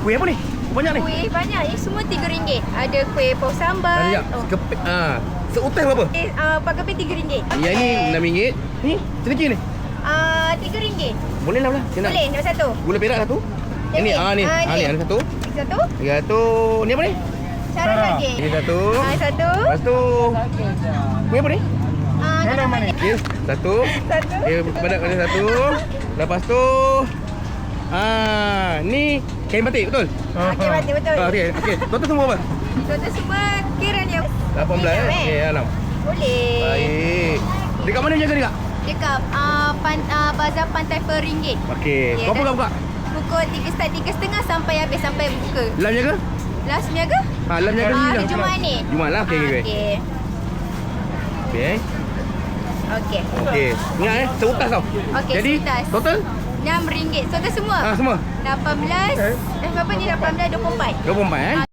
Kuih apa ni? Banyak ni. Kuih banyak. Ini semua RM3. Ada kuih paus Ada sambal. ya. Oh. Kepik. Ah. Seutas berapa? Eh, uh, pakai RM3. Yang ni RM6. Ni ceniki ni. Ah, RM3. Boleh lah boleh. Kena. Boleh, nak satu. Gula perak satu. Yang Ini ni? ah ni. Ah, Ah ni. ni ada satu. Satu. Tiga satu. Ni apa ni? Cara lagi. Ini satu. Ah, satu. Lepas tu Kuih apa ni? Ah? Okey, satu. Satu. Okey, pada ada satu. Lepas tu Ah, ni kain batik betul? Okey, betul betul. Ah, okey, okey. Total semua apa? Total semua kira dia. 18 eh. Okey, alam. Boleh. Baik. Dekat mana jaga ni kak? Dekat uh, pan, uh, bazar pantai Peringgit. Okey. Ya, Berapa kau buka? Pukul 3 start 3 setengah sampai habis sampai buka. Lam jaga? Last niaga? Ha, lam jaga Ah, hari lah. Jumaat ni. Jumaat lah. Okey, okey. okey. Okey. Okey. Okey. Ingat eh, seutas tau. Okey, Jadi, seutas. total? RM6. Total semua? Ah, semua. 18. Eh, berapa ni? 18, 24. 24 eh?